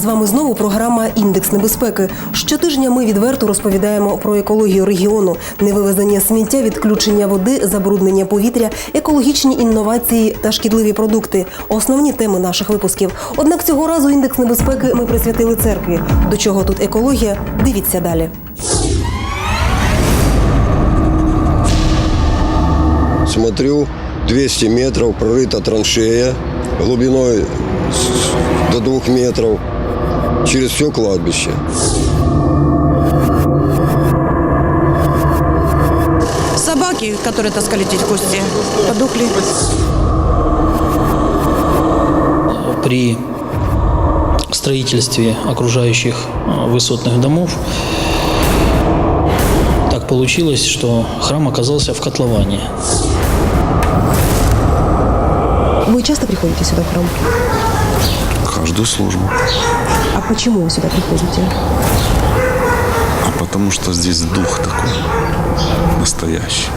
З вами знову програма Індекс небезпеки. Щотижня ми відверто розповідаємо про екологію регіону, невивезення сміття, відключення води, забруднення повітря, екологічні інновації та шкідливі продукти. Основні теми наших випусків. Однак цього разу індекс небезпеки ми присвятили церкві. До чого тут екологія? Дивіться далі. Смотрю, 200 метров прорыта траншея глубиной до двух метров через все кладбище. Собаки, которые таскали эти кости, подохли. при строительстве окружающих а, высотных домов так получилось, что храм оказался в котловане. Вы часто приходите сюда в храм? Каждую службу. А почему вы сюда приходите? А потому что здесь дух такой настоящий.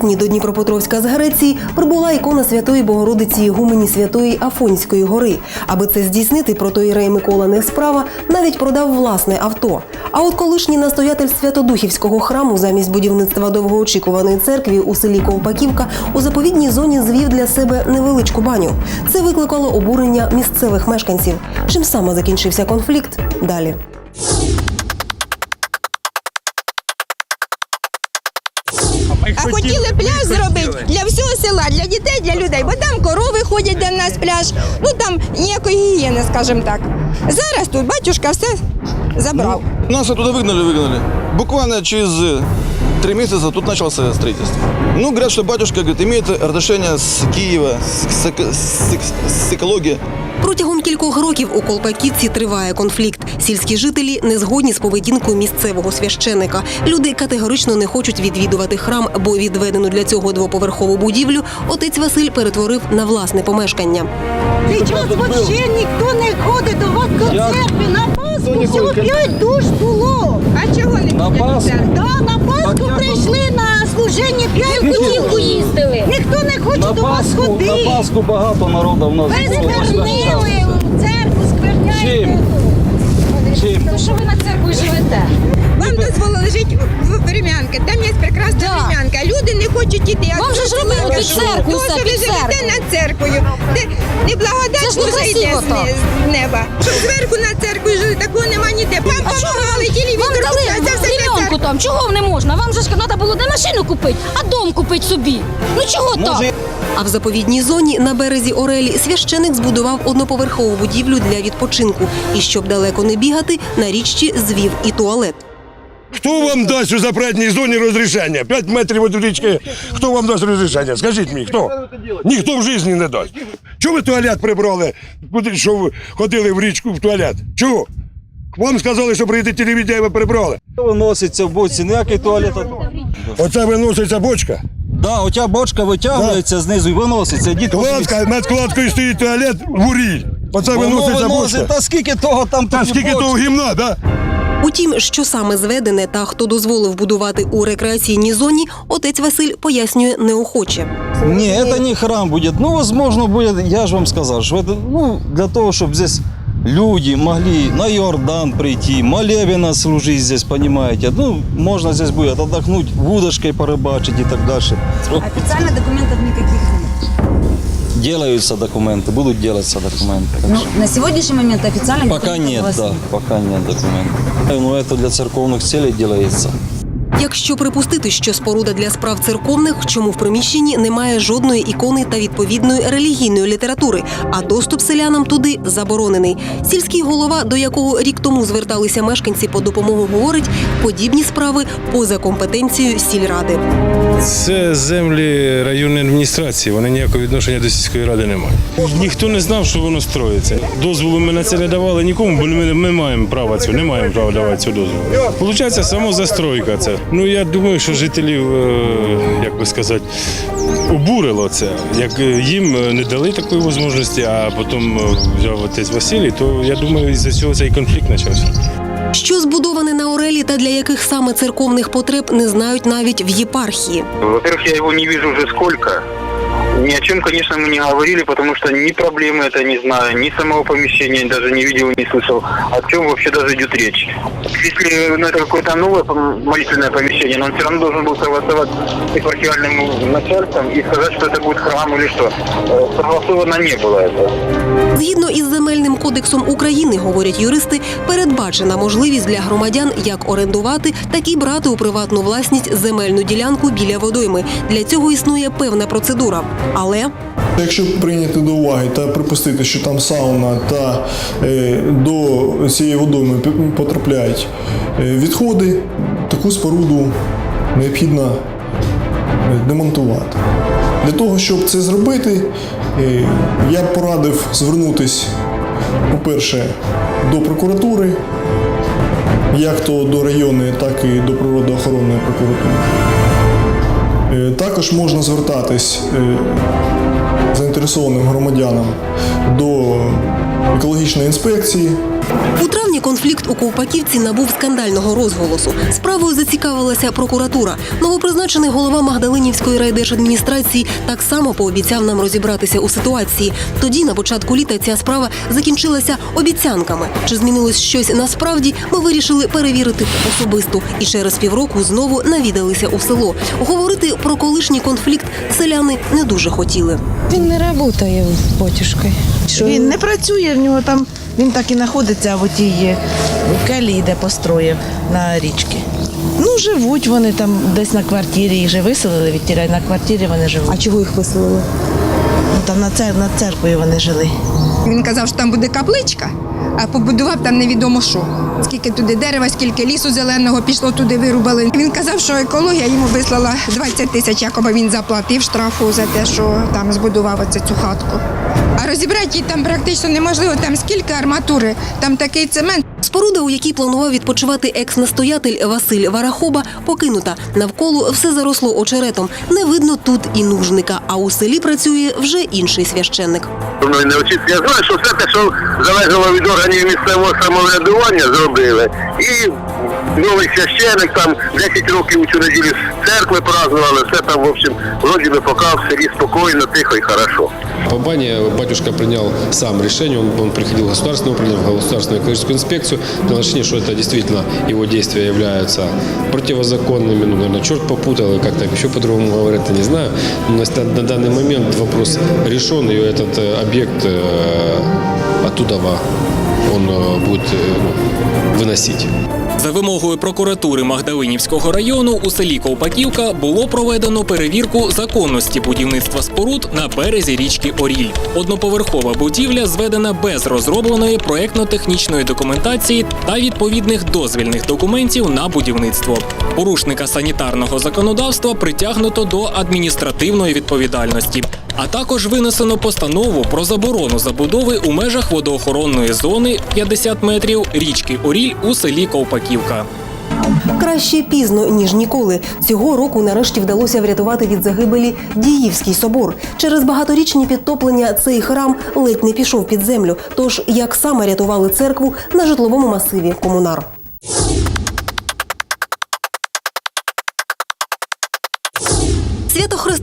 Липні до Дніпропетровська з Греції прибула ікона Святої Богородиці Ігумені Святої Афонської гори. Аби це здійснити, протоїрей Микола не справа навіть продав власне авто. А от колишній настоятель Святодухівського храму замість будівництва довгоочікуваної церкви у селі Ковпаківка у заповідній зоні звів для себе невеличку баню. Це викликало обурення місцевих мешканців. Чим саме закінчився конфлікт? Далі. А хотіли пляж зробити для всього села, для дітей, для людей, бо там корови ходять до нас пляж. Ну там ніякої гігієни, скажімо так. Зараз тут батюшка все забрав. Нас оттуда выгнали, выгнали. Буквально через э, три месяца тут началось строительство. Ну, говорят, что батюшка говорит, имеет отношение с Киева, с, с- с- с экологией. Протягом кількох років у Колпаківці триває конфлікт. Сільські жителі не згодні з поведінкою місцевого священика. Люди категорично не хочуть відвідувати храм, бо відведену для цього двоповерхову будівлю отець Василь перетворив на власне помешкання. Сейчас вообще никто не ходить до вас до церкви. На Пасху всього п'ять душ було. А чого не на Да, Не хоче до вас ходити. На Пасху багато народу в нас. Ви звернили в церкву, скверняєте. Чим? То що ви на церкву живете? Вам дозволили жити в Врем'янки. Там є прекрасна Врем'янка. Люди не хочуть іти. Вам же ж робили під церкву, все, що ви під живете церкву. над церквою. Де Це неблагодать ж не Божа йде красиво з, так. з неба. Щоб зверху над церквою жили, такого нема ніде. Вам допомагали, тілі Вам дали ділянку там, чого не можна? Вам же ж треба було не машину купити, а дом купити собі. Ну чого так? А в заповідній зоні на березі Орелі священик збудував одноповерхову будівлю для відпочинку. І щоб далеко не бігати, на річці звів і туалет. Хто вам дасть у запретній зоні розрішення? 5 метрів від річки. Хто вам дасть розрішення? Скажіть мені, хто? Ніхто в житті не дасть. Чого ви туалет прибрали? Куди що ви ходили в річку в туалет? Чого? Вам сказали, що прийде телевізія, ви прибрали. Виноситься в боці, ніякий туалет. Оце виноситься бочка. Да, оця бочка витягується знизу і виноситься. Дід Кладка, над кладкою стоїть туалет в урі. Оце Воно виноситься виносить, бочка. та скільки того там Та тоді скільки бочок? того гімна, да? Утім, що саме зведене та хто дозволив будувати у рекреаційній зоні, отець Василь пояснює неохоче. Не, это не храм будет. Ну, возможно, будет, я же вам сказал, что это, ну, для того, чтобы здесь люди могли на Иордан прийти, молебена служить здесь, понимаете. Ну, можно здесь будет отдохнуть, удочкой порыбачить и так дальше. Офіційних документів ніяких нет. Делаются документы, будут делаться документы. так Ну, что. на сьогоднішній момент офіційних Пока документів у нет, вас да, пока нет документов. Но это для церковных целей делается. Якщо припустити, що споруда для справ церковних, чому в приміщенні немає жодної ікони та відповідної релігійної літератури, а доступ селянам туди заборонений. Сільський голова, до якого рік тому зверталися мешканці по допомогу, говорить, подібні справи поза компетенцією сільради. Це землі районної адміністрації, вони ніякого відношення до сільської ради не мають. Ніхто не знав, що воно строїться. Дозволу ми на це не давали нікому, бо ми, ми маємо права цього, не маємо права давати цього дозволу. Получається, самозастройка це. Ну я думаю, що жителів, е, як би сказати, обурило це. Як е, їм е, не дали такої можливості, а потім взяв отець Василій, то я думаю, із-за цього цей конфлікт почався. Що збудоване на Орелі та для яких саме церковних потреб не знають навіть в єпархії. Во-первых, я його не вижу вже сколько. Ни о чем, конечно, мы не говорили, потому что ни проблемы это не знаю, ни самого помещения даже не видел, не слышал. О чем вообще даже идет речь? Если ну, это какое-то новое пом- молитвенное помещение, но он все равно должен был согласовать с епархиальным начальством и сказать, что это будет храм или что. Э, Согласовано не было это. Згідно із земельним кодексом України, говорять юристи, передбачена можливість для громадян як орендувати, так і брати у приватну власність земельну ділянку біля водойми. Для цього існує певна процедура. Але Якщо прийняти до уваги та припустити, що там сауна та е, до цієї водойми потрапляють е, відходи, таку споруду необхідно е, демонтувати. Для того, щоб це зробити, я б порадив звернутися, по-перше, до прокуратури, як то до районної, так і до природоохоронної прокуратури. Е, Також можна звертатись е, заінтересованим громадянам до екологічної інспекції. У травні конфлікт у Ковпаківці набув скандального розголосу. Справою зацікавилася прокуратура. Новопризначений голова Магдалинівської райдержадміністрації так само пообіцяв нам розібратися у ситуації. Тоді, на початку літа, ця справа закінчилася обіцянками. Чи змінилось щось насправді? Ми вирішили перевірити особисто і через півроку знову навідалися у село. Говорити про колишній конфлікт селяни не дуже хотіли. Він не працює з батюшкою. Він не працює, в нього там, він так і знаходиться в тій келії, де построїв на річці. Ну, живуть вони там десь на квартирі, їх же виселили від тіля, на квартирі вони живуть. А чого їх виселили? Ну, там на, цер... на церкві вони жили. Він казав, що там буде капличка, а побудував там невідомо що. Скільки туди дерева, скільки лісу зеленого пішло туди, вирубали. Він казав, що екологія йому вислала 20 тисяч, якоби він заплатив штрафу за те, що там збудував оце цю хатку. А розібрати її там практично неможливо. Там скільки арматури, там такий цемент. Споруда, у якій планував відпочивати екс-настоятель Василь Варахоба, покинута. Навколо все заросло очеретом. Не видно тут і нужника. А у селі працює вже інший священник. Ну, не очікую. Я знаю, що все те, що залежало від органів місцевого самоврядування, зробили. І новий священик там 10 років у цю неділю з церкви празднували, все там, в общем, вроді би поки в селі спокійно, тихо і хорошо. По бане батюшка принял сам решение, он, он приходил в государственное управление, в государственную экологическую инспекцию, принял решение, что это действительно его действия являются противозаконными, ну, наверное, черт попутал, и как-то еще по-другому говорят, я не знаю. Но на, на данный момент вопрос решен, и этот э, объект э, оттуда во- он э, будет э, ну, выносить. За вимогою прокуратури Магдалинівського району у селі Ковпаківка було проведено перевірку законності будівництва споруд на березі річки Оріль. Одноповерхова будівля зведена без розробленої проектно-технічної документації та відповідних дозвільних документів на будівництво. Порушника санітарного законодавства притягнуто до адміністративної відповідальності. А також винесено постанову про заборону забудови у межах водоохоронної зони 50 метрів річки Оріль у селі Ковпаківка. Краще пізно ніж ніколи. Цього року нарешті вдалося врятувати від загибелі Діївський собор. Через багаторічні підтоплення цей храм ледь не пішов під землю. Тож як саме рятували церкву на житловому масиві комунар.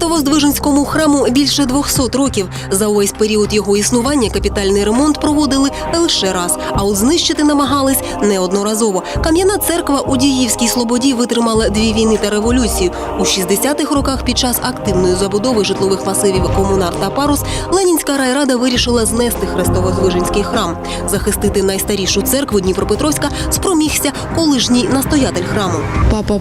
Свято-Христово-Здвиженському храму більше 200 років. За увесь період його існування капітальний ремонт проводили лише раз, а от знищити намагались неодноразово. Кам'яна церква у Діївській Слободі витримала дві війни та революцію. У 60-х роках під час активної забудови житлових масивів комунар та парус Ленінська райрада вирішила знести Христово-Здвиженський храм. Захистити найстарішу церкву Дніпропетровська спромігся колишній настоятель храму. Папа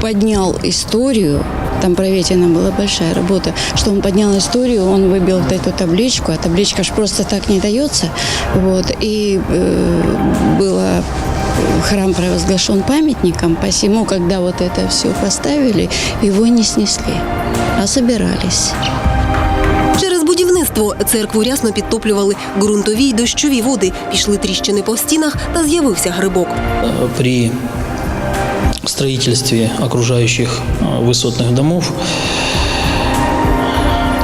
поднял историю, там проведена была большая работа, что он поднял историю, он выбил вот эту табличку, а табличка ж просто так не дается, вот, и э, было храм провозглашен памятником, посему, когда вот это все поставили, его не снесли, а собирались. Через будівництво церкву рясно підтоплювали ґрунтові й дощові води, пішли тріщини по стінах та з'явився грибок. Э, При строительстве окружающих э, высотных домов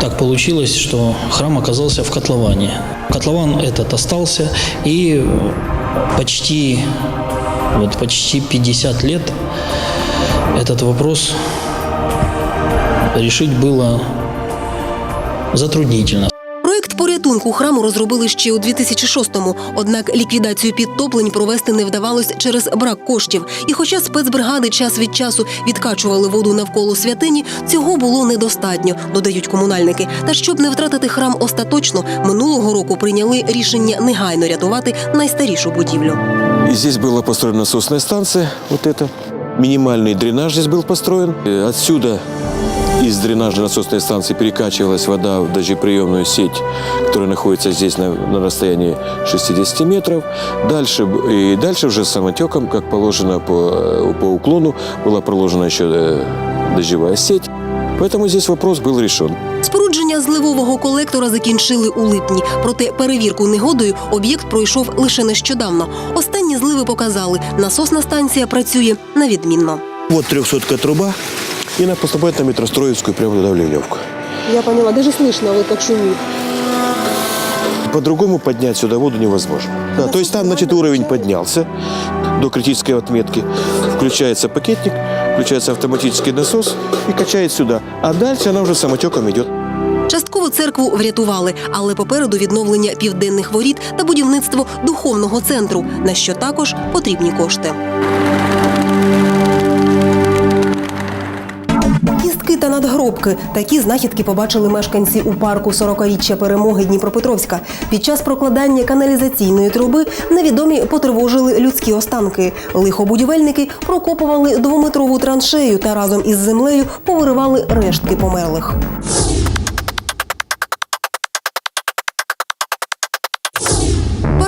так получилось, что храм оказался в котловане. Котлован этот остался и почти Вот почти 50 лет этот вопрос решить было затруднительно. Проєкт порятунку храму розробили ще у 2006-му, однак ліквідацію підтоплень провести не вдавалось через брак коштів. І хоча спецбригади час від часу відкачували воду навколо святині, цього було недостатньо, додають комунальники. Та щоб не втратити храм остаточно, минулого року прийняли рішення негайно рятувати найстарішу будівлю. И здесь была построена насосная станция, вот это. Минимальный дренаж здесь был построен. Э, Отсюда из дренажной насосной станции перекачивалась вода в дождеприемную сеть, которая находится здесь на, на расстоянии 60 метров. Дальше, б- и дальше уже самотеком, как положено по, э, по уклону, была проложена еще э, дождевая сеть. Поэтому здесь вопрос был решен. Спорудження зливового колектора закінчили у липні. Проте перевірку негодою об'єкт пройшов лише нещодавно. Останні зливи показали, насосна станція працює на відмінно. Вот трехсотка труба, и она поступает на метростроевскую прямо туда в Ливневку. Я поняла, даже слышно, вот как шумит. По-другому поднять сюда воду невозможно. Да, то есть там, значит, уровень поднялся до критической отметки. Включается пакетник, включается автоматический насос и качает сюда. А дальше она уже самотеком идет. Частково церкву врятували, але попереду відновлення південних воріт та будівництво духовного центру, на що також потрібні кошти. Та надгробки такі знахідки побачили мешканці у парку 40-річчя перемоги Дніпропетровська. Під час прокладання каналізаційної труби невідомі потривожили людські останки. Лихобудівельники прокопували двометрову траншею та разом із землею повиривали рештки померлих.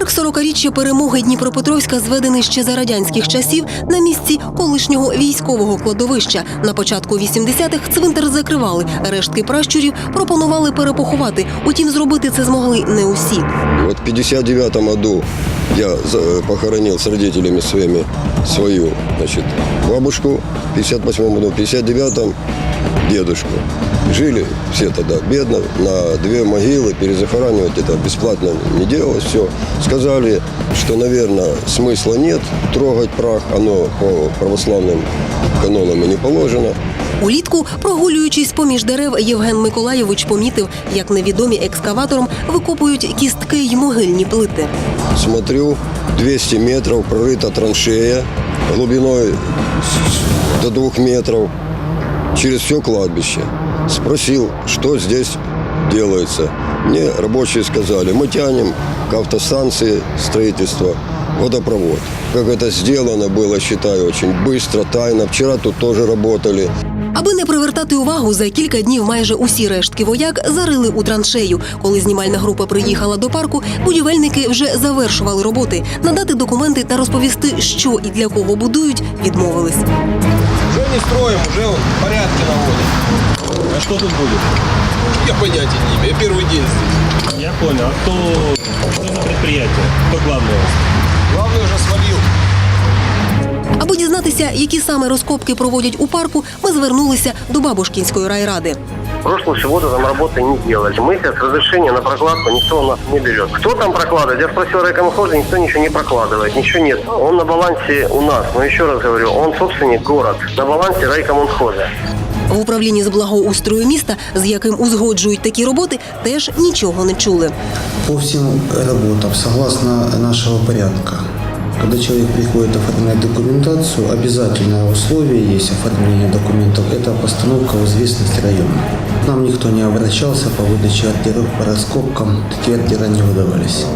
Парк 40-річчя перемоги Дніпропетровська зведений ще за радянських часів на місці колишнього військового кладовища. На початку 80-х цвинтар закривали. Рештки пращурів пропонували перепоховати. Утім, зробити це змогли не усі. Вот в 59 году я э, похоронил с родителями своими свою значит, бабушку, в 58 году, в 59 дедушку. Жили все тогда бедно, на две могилы перезахоранивать это бесплатно не делалось, все. Сказали, что, наверное, смысла нет трогать прах, оно по православным канонам и не положено. Улітку, прогулюючись поміж дерев, Євген Миколаєвич помітив, як невідомі екскаватором викопують кістки й могильні плити. Смотрю, 200 метров прорыта траншея глубиной с- до двух метров через все кладбище. Спросил, что здесь делается. Мне рабочие сказали, мы тянем к автостанции строительства водопровод. Как это сделано было, считаю, очень быстро, тайно. Вчера тут тоже работали. Аби не привертати увагу, за кілька днів майже усі рештки вояк зарили у траншею. Коли знімальна група приїхала до парку, будівельники вже завершували роботи. Надати документи та розповісти, що і для кого будують, відмовились. Уже не строим, уже порядки наводим. А что тут будет? Я понятия не имею, я первый день здесь. Я понял. А кто, что за предприятие? Кто главный? Главный уже свалил. Аби дізнатися, які саме розкопки проводять у парку, ми звернулися до Бабушкінської райради. В прошлую субботу там работы не делали. Мы сейчас разрешение на прокладку никто у нас не берет. Кто там прокладывает? Я спросил райкомхоза, никто ничего не прокладывает, ничего нет. Он на балансе у нас, но еще раз говорю, он собственник город, на балансе райкомхоза. В управлінні з благоустрою міста, з яким узгоджують такі роботи, теж нічого не чули. По всім роботам, согласно нашого порядку, когда человек приходит оформлять документацию, обязательное условие есть оформление документов – это постановка в известность района. Нам никто не обращался по выдаче ордеров по раскопкам, такие ордера не выдавались.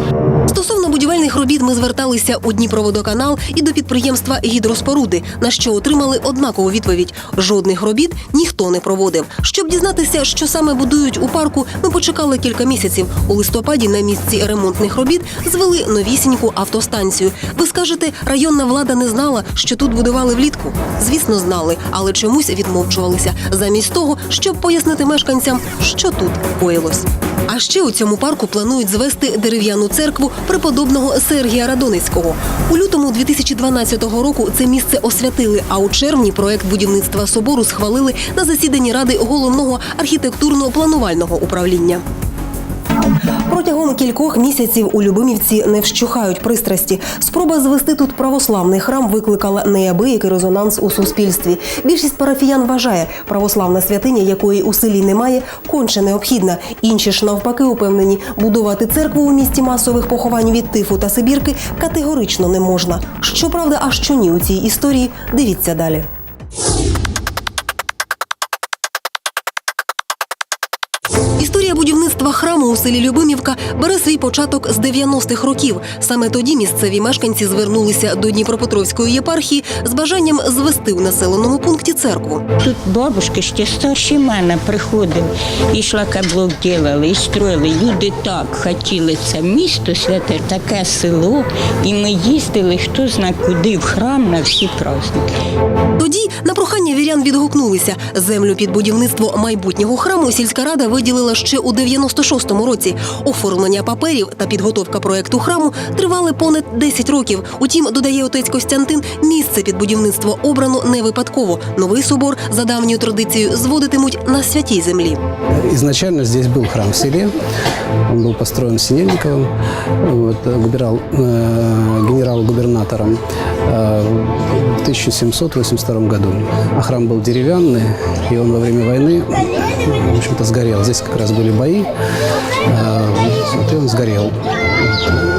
Стосовно будівельних робіт ми зверталися у Дніпроводоканал і до підприємства гідроспоруди, на що отримали однакову відповідь: жодних робіт ніхто не проводив. Щоб дізнатися, що саме будують у парку, ми почекали кілька місяців. У листопаді на місці ремонтних робіт звели новісіньку автостанцію. Ви скажете, районна влада не знала, що тут будували влітку? Звісно, знали, але чомусь відмовчувалися, замість того, щоб пояснити мешканцям, що тут коїлось. А ще у цьому парку планують звести дерев'яну церкву преподобного Сергія Радоницького. У лютому 2012 року це місце освятили. А у червні проект будівництва собору схвалили на засіданні ради головного архітектурно-планувального управління. Протягом кількох місяців у Любимівці не вщухають пристрасті. Спроба звести тут православний храм викликала неабиякий резонанс у суспільстві. Більшість парафіян вважає, православна святиня, якої у селі немає, конче необхідна. Інші ж навпаки упевнені, будувати церкву у місті масових поховань від тифу та Сибірки категорично не можна. Щоправда, а що ні у цій історії, дивіться далі. Будівництва храму у селі Любимівка бере свій початок з 90-х років. Саме тоді місцеві мешканці звернулися до Дніпропетровської єпархії з бажанням звести в населеному пункті церкву. Тут бабушки ще старші мене приходили, і шлакоблок ділили, і строїли. Люди так хотіли це місто святе, таке село. І ми їздили, хто зна куди, в храм на всі праздники. Тоді на прохання вірян відгукнулися. Землю під будівництво майбутнього храму сільська рада виділила ще у 96-му році. Оформлення паперів та підготовка проекту храму тривали понад 10 років. Утім, додає отець Костянтин, місце під будівництво обрано не випадково. Новий собор за давньою традицією зводитимуть на святій землі. Изначально здесь был храм в селе. Он был построен Синельниковым, вот, губернал, э, генерал-губернатором э, в 1782 году. А храм был деревянный, и он во время войны, в общем-то, сгорел. Здесь как раз были бои, э, вот, и он сгорел.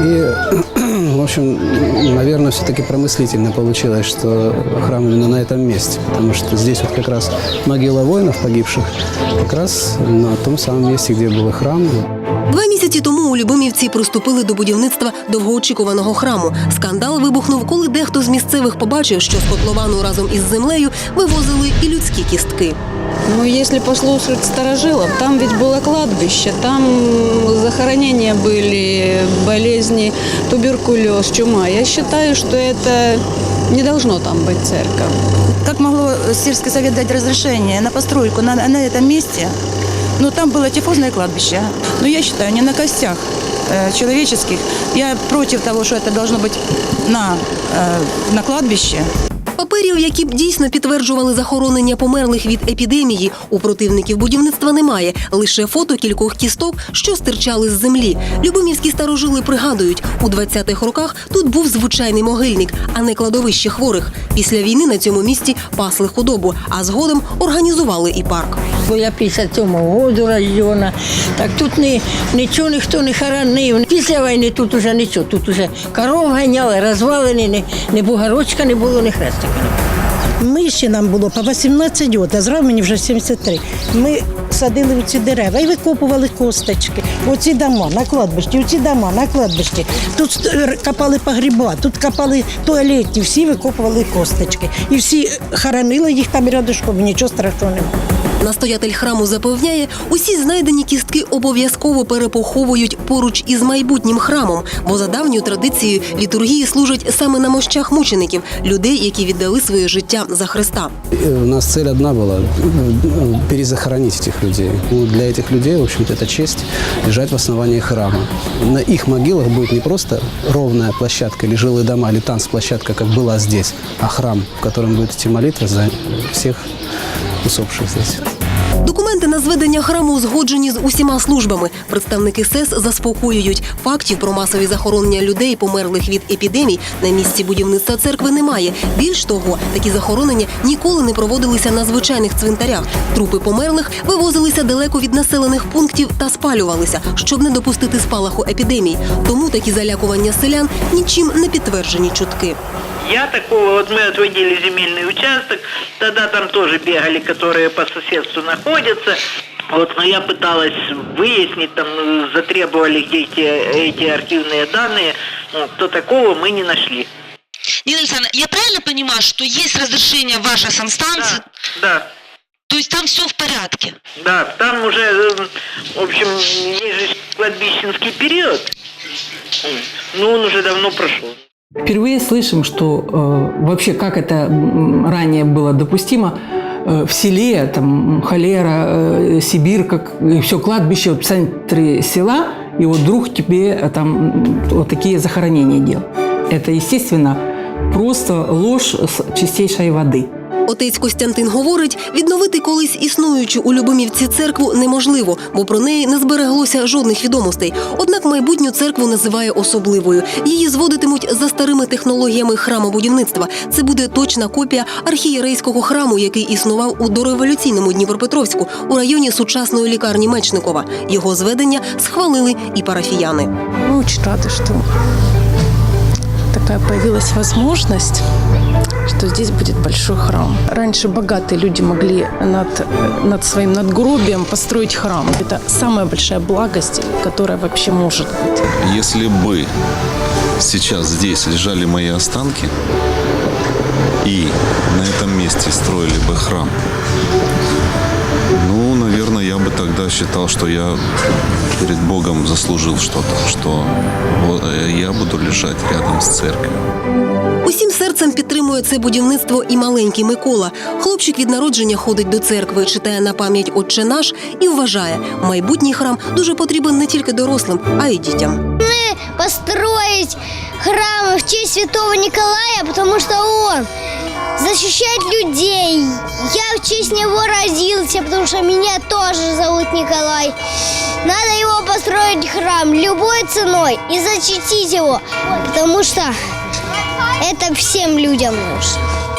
И, в общем, наверное, все-таки промыслительно получилось, что храм именно на этом месте, потому что здесь вот как раз могила воинов погибших, как раз на том самом месте, где был храм. Два місяці тому у Любимівці приступили до будівництва довгоочікуваного храму. Скандал вибухнув, коли дехто з місцевих побачив, що з котловану разом із землею вивозили і людські кістки. Ну, если послушать старожилов, там ведь было кладбище, там захоронения были, болезни, туберкулез, чума. Я считаю, что это не должно там быть церковь. Как могло сельский совет дать разрешение на постройку на, на этом месте? Ну, там было тифозное кладбище. Но я считаю, не на костях э, человеческих. Я против того, что это должно быть на, э, на кладбище. Паперів, які б дійсно підтверджували захоронення померлих від епідемії, у противників будівництва немає. Лише фото кількох кісток, що стирчали з землі. Любомівські старожили пригадують, у 20-х роках тут був звичайний могильник, а не кладовище хворих. Після війни на цьому місці пасли худобу, а згодом організували і парк. Бо я 57-го року рождена, так тут ні, нічого ніхто не хоронив. Після війни тут уже нічого, тут уже коров ганяли, розвалені, ні, ні бугорочка не було, ні хрестика. Ми ще нам було по 18 років, а зразу мені вже 73. Ми садили ці дерева і викопували косточки. Оці дома на кладбищі, оці дома на кладбищі. Тут е, копали погріба, тут копали туалети, всі викопували косточки. І всі хоронили їх там рядышком, нічого страшного немає. Настоятель храму запевняє, усі знайдені кістки обов'язково перепоховують поруч із майбутнім храмом, бо за давньою традицією літургії служать саме на мощах мучеників, людей, які віддали своє життя за Христа. Э, У нас цель одна была э, – перезахоронить этих людей. Ну, для этих людей, в общем-то, это честь лежать в основании храма. На их могилах будет не просто ровная площадка или жилые дома, или танцплощадка, как была здесь, а храм, в котором будут идти молитвы за всех усопших здесь. Документи на зведення храму узгоджені з усіма службами. Представники СЕС заспокоюють, фактів про масові захоронення людей, померлих від епідемій, на місці будівництва церкви немає. Більш того, такі захоронення ніколи не проводилися на звичайних цвинтарях. Трупи померлих вивозилися далеко від населених пунктів та спалювалися, щоб не допустити спалаху епідемій. Тому такі залякування селян нічим не підтверджені чутки. Я такого, вот мы отводили земельный участок, тогда там тоже бегали, которые по соседству находятся. Вот, но я пыталась выяснить, там ну, затребовали где эти, эти архивные данные, ну, то такого мы не нашли. Нина Александровна, я правильно понимаю, что есть разрешение вашей санстанции? Да. То есть там все в порядке? Да, там уже, в общем, есть же кладбищенский период, ну он уже давно прошел. Впервые слышим, что э, вообще как это м, ранее было допустимо э, в селе, там холера, э, Сибирь, как и все кладбище вот в центре села, и вот вдруг тебе э, там м, вот такие захоронения делал. Это, естественно, просто ложь с чистейшей воды. Отець Костянтин говорить, відновити колись існуючу у Любимівці церкву неможливо, бо про неї не збереглося жодних відомостей. Однак майбутню церкву називає особливою. Її зводитимуть за старими технологіями храмобудівництва. Це буде точна копія архієрейського храму, який існував у дореволюційному Дніпропетровську у районі сучасної лікарні Мечникова. Його зведення схвалили і парафіяни. Очень рады, что такая появилась возможность, что здесь будет большой храм. Раньше богатые люди могли над, над своим надгробием построить храм. Это самая большая благость, которая вообще может быть. Если бы сейчас здесь лежали мои останки и на этом месте строили бы храм, ну, наверное, я бы тогда считал, что я перед Богом заслужил что-то, что я буду лежать рядом с церковью. Усім серцем підтримує це будівництво і маленький Микола. Хлопчик від народження ходить до церкви, читає на пам'ять Отче наш і вважає, майбутній храм дуже потрібен не тільки дорослим, а й дітям. построить храм в честь святого Николая, потому что он защищает людей. Я в честь него родился, потому что меня тоже зовут Николай. Надо его построить храм любой ценой и защитить его, потому что это всем людям нужно.